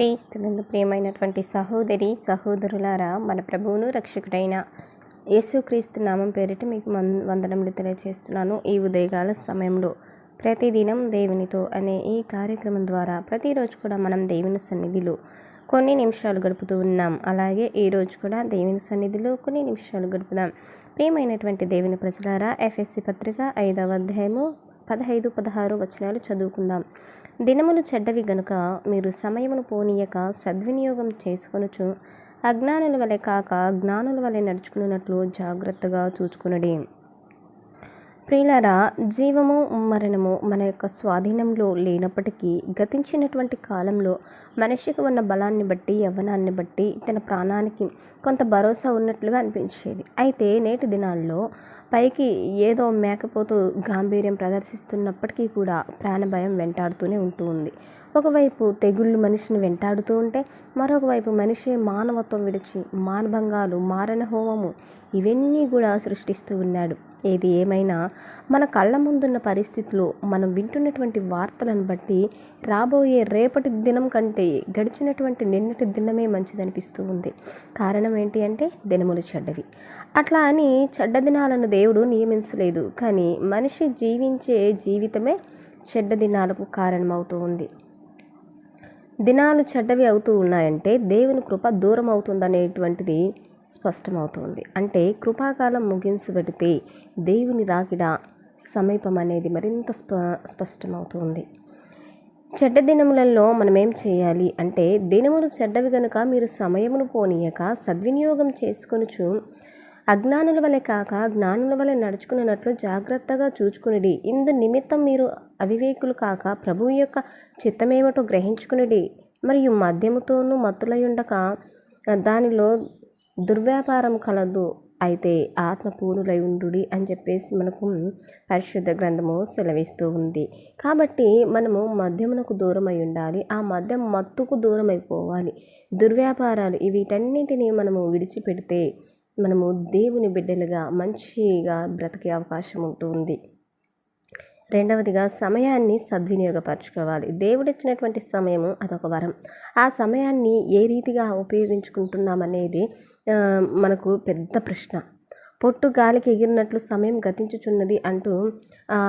క్రీస్తునందు ప్రియమైనటువంటి సహోదరి సహోదరులారా మన ప్రభువును రక్షకుడైన యేసుక్రీస్తు నామం పేరిట మీకు మన్ వందనములు తెలియజేస్తున్నాను ఈ ఉదయకాల సమయంలో ప్రతిదినం దేవునితో అనే ఈ కార్యక్రమం ద్వారా ప్రతిరోజు కూడా మనం దేవుని సన్నిధిలో కొన్ని నిమిషాలు గడుపుతూ ఉన్నాం. అలాగే ఈరోజు కూడా దేవుని సన్నిధిలో కొన్ని నిమిషాలు గడుపుదాం. ప్రియమైనటువంటి దేవుని ప్రజలారా ఎఫ్ఎస్సి పత్రిక ఐదవ అధ్యాయము పదహైదు పదహారు వచనాలు చదువుకుందాం. దినములు చెడ్డవి గనుక మీరు సమయమును పోనీయక సద్వినియోగం చేసుకొనుచు అజ్ఞానుల వలె కాక జ్ఞానుల వలె నడుచుకున్నట్లు జాగ్రత్తగా చూచుకునడి. ప్రియులారా జీవము మరణము మన యొక్క స్వాధీనంలో లేనప్పటికీ గతించినటువంటి కాలంలో మనిషికి ఉన్న బలాన్ని బట్టి యవ్వనాన్ని బట్టి తన ప్రాణానికి కొంత భరోసా ఉన్నట్లుగా అనిపించేది. అయితే నేటి దినాల్లో పైకి ఏదో మేకపోతూ గాంభీర్యం ప్రదర్శిస్తున్నప్పటికీ కూడా ప్రాణభయం వెంటాడుతూనే ఉంటూ ఉంది. ఒకవైపు తెగుళ్ళు మనిషిని వెంటాడుతూ ఉంటే మరొకవైపు మనిషి మానవత్వం విడిచి మానభంగాలు మారణ హోమము ఇవన్నీ కూడా సృష్టిస్తూ ఉన్నాడు. ఏది ఏమైనా మన కళ్ళ ముందున్న పరిస్థితులు మనం వింటున్నటువంటి వార్తలను బట్టి రాబోయే రేపటి దినం కంటే గడిచినటువంటి నిన్నటి దినమే మంచిదనిపిస్తూ ఉంది. కారణం ఏంటి అంటే దినములు చెడ్డవి. అట్లా అని చెడ్డ దినాలను దేవుడు నియమించలేదు. కానీ మనిషి జీవించే జీవితమే చెడ్డ దినాలకు కారణమవుతూ ఉంది. దినాలు చెడ్డవి అవుతూ ఉన్నాయంటే దేవుని కృప దూరం అవుతుందనేటువంటిది స్పష్టమవుతోంది. అంటే కృపాకాలం ముగించబడితే దేవుని రాకిడ సమీపం అనేది మరింత స్ప స్పష్టమవుతుంది. చెడ్డ దినములలో మనం ఏం చేయాలి అంటే దినములు చెడ్డవి గనుక మీరు సమయమును పోనీయక సద్వినియోగం చేసుకొనుచు అజ్ఞానుల వలె కాక జ్ఞానుల వలె నడుచుకున్నట్లు జాగ్రత్తగా చూచుకునిడి. ఇందు నిమిత్తం మీరు అవివేకులు కాక ప్రభువు యొక్క చిత్తమేమిటో గ్రహించుకునిడి. మరియు మద్యముతోనూ మత్తులయుండక దానిలో దుర్వ్యాపారం కలదు అయితే ఆత్మపూర్ణులై ఉండుడి అని చెప్పేసి మనకు పరిశుద్ధ గ్రంథము సెలవిస్తూ ఉంది. కాబట్టి మనము మద్యమునకు దూరం అయి ఉండాలి ఆ మద్యం మత్తుకు దూరం అయిపోవాలి దుర్వ్యాపారాలు వీటన్నిటిని మనము విడిచిపెడితే మనము దేవుని బిడ్డలుగా మంచిగా బ్రతికే అవకాశం ఉంటుంది రెండవదిగా సమయాన్ని సద్వినియోగపరచుకోవాలి. దేవుడిచ్చినటువంటి సమయము అదొక వరం. ఆ సమయాన్ని ఏ రీతిగా ఉపయోగించుకుంటున్నామనేది మనకు పెద్ద ప్రశ్న. పొట్టు గాలికి ఎగిరినట్లు సమయం గతించుచున్నది అంటూ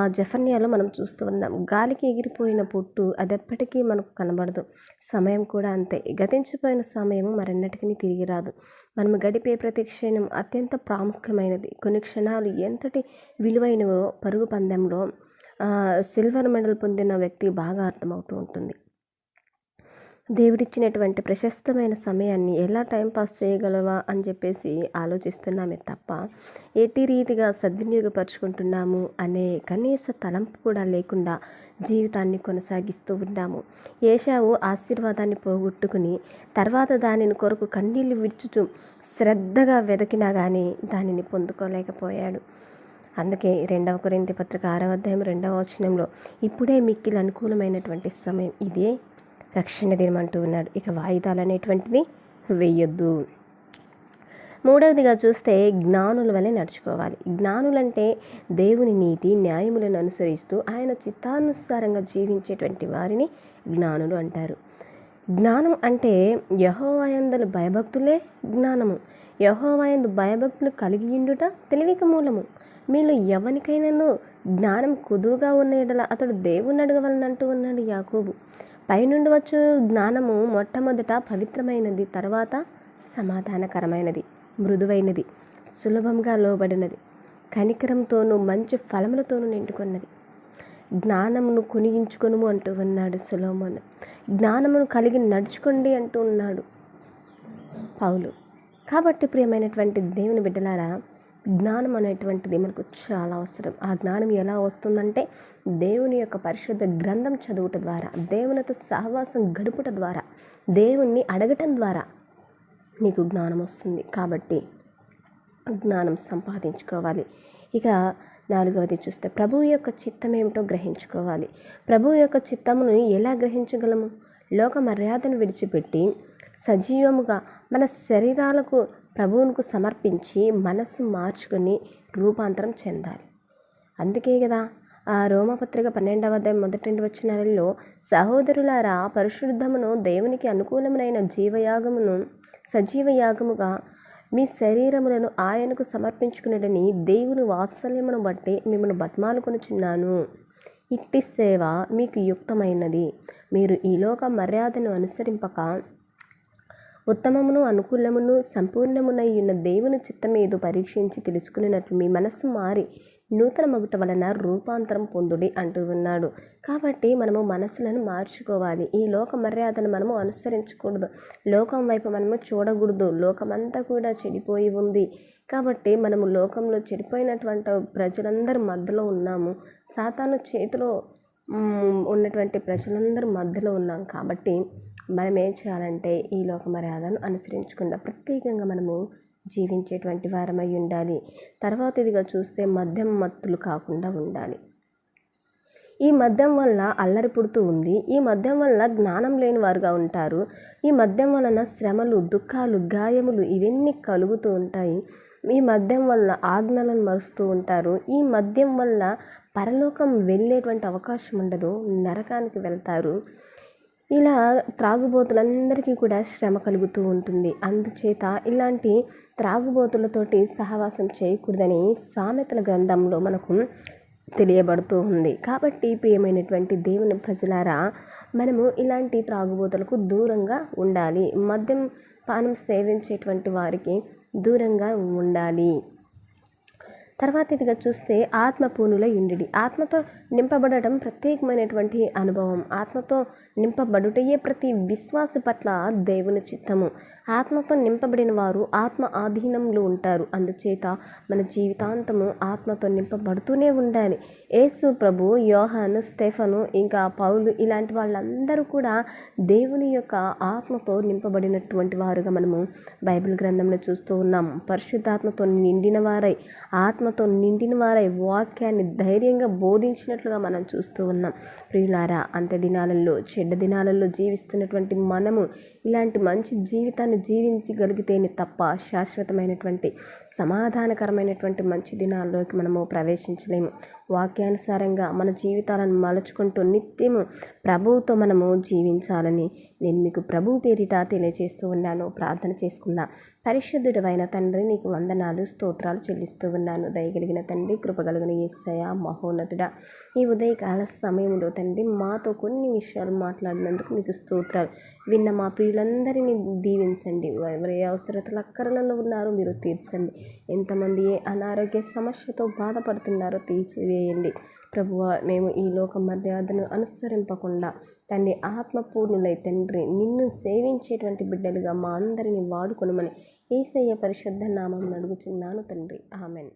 జఫన్యాలో మనం చూస్తూ ఉన్నాం. గాలికి ఎగిరిపోయిన పొట్టు అది ఎప్పటికీ మనకు కనబడదు. సమయం కూడా అంతే. గతించిపోయిన సమయం మరెన్నటికీ తిరిగి రాదు. మనము గడిపే ప్రతి క్షణం అత్యంత ప్రాముఖ్యమైనది. కొన్ని క్షణాలు ఎంతటి విలువైనవో పరుగు పందెంలో సిల్వర్ మెడల్ పొందిన వ్యక్తి బాగా అర్థమవుతూ ఉంటుంది. దేవుడిచ్చినటువంటి ప్రశస్తమైన సమయాన్ని ఎలా టైంపాస్ చేయగలవా అని చెప్పేసి ఆలోచిస్తున్నామే తప్ప ఎట్టి రీతిగా సద్వినియోగపరుచుకుంటున్నాము అనే కనీస తలంపు కూడా లేకుండా జీవితాన్ని కొనసాగిస్తూ ఉన్నాము. ఏషావు ఆశీర్వాదాన్ని పోగొట్టుకుని తర్వాత దానిని కొరకు కన్నీళ్ళు విడుచుచు శ్రద్ధగా వెదకినా కానీ దానిని పొందుకోలేకపోయాడు. అందుకే రెండవ కొరింతి పత్రిక ఆరవ అధ్యాయం రెండవ వచనంలో ఇప్పుడే మిక్కిలి అనుకూలమైనటువంటి సమయం ఇదే. రక్షణ దినం అంటూ ఉన్నాడు. ఇక వాయిదాలు అనేటువంటిది వెయ్యొద్దు మూడవదిగా చూస్తే జ్ఞానుల వలె నడుచుకోవాలి. జ్ఞానులంటే దేవుని నీతి న్యాయములను అనుసరిస్తూ ఆయన చిత్తానుసారంగా జీవించేటువంటి వారిని జ్ఞానులు అంటారు. జ్ఞానం అంటే యహోవాయందలు భయభక్తులే జ్ఞానము. యహోవాయందు భయభక్తులు కలిగి ఉండుట తెలివిక మూలము. మీలో ఎవరికైనాను జ్ఞానం కుదువుగా ఉన్న ఎడల అతడు దేవుణ్ణి అడగవలనంటూ ఉన్నాడు యాకోబు. పైనుండి వచ్చు జ్ఞానము మొట్టమొదట పవిత్రమైనది తర్వాత సమాధానకరమైనది మృదువైనది సులభంగా లోబడినది కనికరంతోనూ మంచి ఫలములతోనూ నిండుకున్నది. జ్ఞానమును కొనిగించుకొనుము అంటూ ఉన్నాడు సులోమోను. జ్ఞానమును కలిగి నడుచుకోండి అంటూ ఉన్నాడు పౌలు. కాబట్టి ప్రియమైనటువంటి దేవుని బిడ్డలారా జ్ఞానం అనేటువంటిది మనకు చాలా అవసరం. ఆ జ్ఞానం ఎలా వస్తుందంటే దేవుని యొక్క పరిశుద్ధ గ్రంథం చదువుట ద్వారా దేవునితో సహవాసం గడుపుట ద్వారా దేవుణ్ణి అడగటం ద్వారా నీకు జ్ఞానం వస్తుంది. కాబట్టి జ్ఞానం సంపాదించుకోవాలి. ఇక నాలుగవది చూస్తే ప్రభువు యొక్క చిత్తం ఏమిటో గ్రహించుకోవాలి. ప్రభువు యొక్క చిత్తమును ఎలా గ్రహించగలము? లోక మర్యాదను విడిచిపెట్టి సజీవముగా మన శరీరాలకు ప్రభువునికి సమర్పించి మనసు మార్చుకుని రూపాంతరం చెందాలి. అందుకే కదా ఆ రోమపత్రిక పన్నెండవ అధ్యాయం మొదటి రెండు వచనాలలో సహోదరులారా పరిశుద్ధమును దేవునికి అనుకూలమైన జీవయాగమును సజీవయాగముగా మీ శరీరములను ఆయనకు సమర్పించుకునేటని దేవుని వాత్సల్యమును బట్టి మిమ్మల్ని బతిమాలుకొనుచున్నాను. ఇట్టి సేవ మీకు యుక్తమైనది. మీరు ఈలోక మర్యాదను అనుసరింపక ఉత్తమమును అనుకూలమును సంపూర్ణమునై ఉన్న దేవుని చిత్తమేదో పరీక్షించి తెలుసుకునేటట్లు మీ మనస్సు మారి నూతన మగుట వలన రూపాంతరం పొందుడి అంటూ ఉన్నాడు. కాబట్టి మనము మనసులను మార్చుకోవాలి. ఈ లోక మర్యాదను మనము అనుసరించకూడదు. లోకం వైపు మనము చూడకూడదు. లోకమంతా కూడా చెడిపోయి ఉంది. కాబట్టి మనము లోకంలో చెడిపోయినటువంటి ప్రజలందరి మధ్యలో ఉన్నాము. సాతాను చేతిలో ఉన్నటువంటి ప్రజలందరి మధ్యలో ఉన్నాం. కాబట్టి మనం ఏం చేయాలంటే ఈ లోక మర్యాదను అనుసరించకుండా ప్రత్యేకంగా మనము జీవించేటువంటి వారమై ఉండాలి. తర్వాత ఇదిగా చూస్తే మద్యం మత్తులు కాకుండా ఉండాలి. ఈ మద్యం వల్ల అల్లరి పుడుతూ ఉంది. ఈ మద్యం వల్ల జ్ఞానం లేని వారుగా ఉంటారు. ఈ మద్యం వలన శ్రమలు దుఃఖాలు గాయములు ఇవన్నీ కలుగుతూ ఉంటాయి. ఈ మద్యం వల్ల ఆజ్ఞలను మరుస్తూ ఉంటారు. ఈ మద్యం వల్ల పరలోకం వెళ్ళేటువంటి అవకాశం ఉండదు. నరకానికి వెళ్తారు. ఇలా త్రాగుబోతులందరికీ కూడా శ్రమ కలుగుతూ ఉంటుంది. అందుచేత ఇలాంటి త్రాగుబోతులతోటి సహవాసం చేయకూడదని సామెతల గ్రంథంలో మనకు తెలియబడుతూ ఉంది. కాబట్టి ప్రియమైనటువంటి దేవుని ప్రజలారా మనము ఇలాంటి త్రాగుబోతులకు దూరంగా ఉండాలి. మద్యం పానం సేవించేటువంటి వారికి దూరంగా ఉండాలి. తర్వాత ఇదిగా చూస్తే ఆత్మ పూనుల ఇండిడి. ఆత్మతో నింపబడటం ప్రత్యేకమైనటువంటి అనుభవం. ఆత్మతో నింపబడుటయే ప్రతి విశ్వాస పట్ల దేవుని చిత్తము. ఆత్మతో నింపబడిన వారు ఆత్మ ఆధీనంలో ఉంటారు. అందుచేత మన జీవితాంతము ఆత్మతో నింపబడుతూనే ఉండాలి. యేసు ప్రభు యోహాను స్టెఫను ఇంకా పౌలు ఇలాంటి వాళ్ళందరూ కూడా దేవుని యొక్క ఆత్మతో నింపబడినటువంటి వారుగా మనము బైబిల్ గ్రంథంలో చూస్తూ ఉన్నాం. పరిశుద్ధాత్మతో నిండిన వారై ఆత్మతో నిండిన వారై వాక్యాన్ని ధైర్యంగా బోధించినట్లుగా మనం చూస్తూ ఉన్నాం. ప్రియులారా అంత్య దినాలలో చెడ్డ దినాలలో జీవిస్తున్నటువంటి మనము ఇలాంటి మంచి జీవితాన్ని జీవించగలిగితేనే తప్ప శాశ్వతమైనటువంటి సమాధానకరమైనటువంటి మంచి దినాల్లోకి మనము ప్రవేశించలేము. వాక్యానుసారంగా మన జీవితాలను మలుచుకుంటూ నిత్యము ప్రభువుతో మనము జీవించాలని నేను మీకు ప్రభు పేరిట తెలియజేస్తూ ఉన్నాను. ప్రార్థన చేసుకున్నా పరిశుద్ధుడమైన తండ్రి నీకు వందనాలు స్తోత్రాలు చెల్లిస్తూ ఉన్నాను. దయగలిగిన తండ్రి కృపగలిగిన ఏసయ మహోన్నతుడ ఈ ఉదయకాల సమయంలో తండ్రి మాతో కొన్ని విషయాలు మాట్లాడినందుకు మీకు స్తోత్రాలు. విన్న మా ప్రియులందరినీ దీవించండి. ఎవరి అవసరతలు అక్కరలలో ఉన్నారో మీరు తీర్చండి. ఎంతమంది ఏ అనారోగ్య సమస్యతో బాధపడుతున్నారో తీసివేయండి. ప్రభువ మేము ఈ లోక మర్యాదను అనుసరింపకుండా తండ్రి ఆత్మపూర్ణులై తండ్రి నిన్ను సేవించేటువంటి బిడ్డలుగా మా అందరినీ వాడుకొనమని ఏసయ్య పరిశుద్ధ నామం అడుగుచున్నాను తండ్రి. ఆమెన్.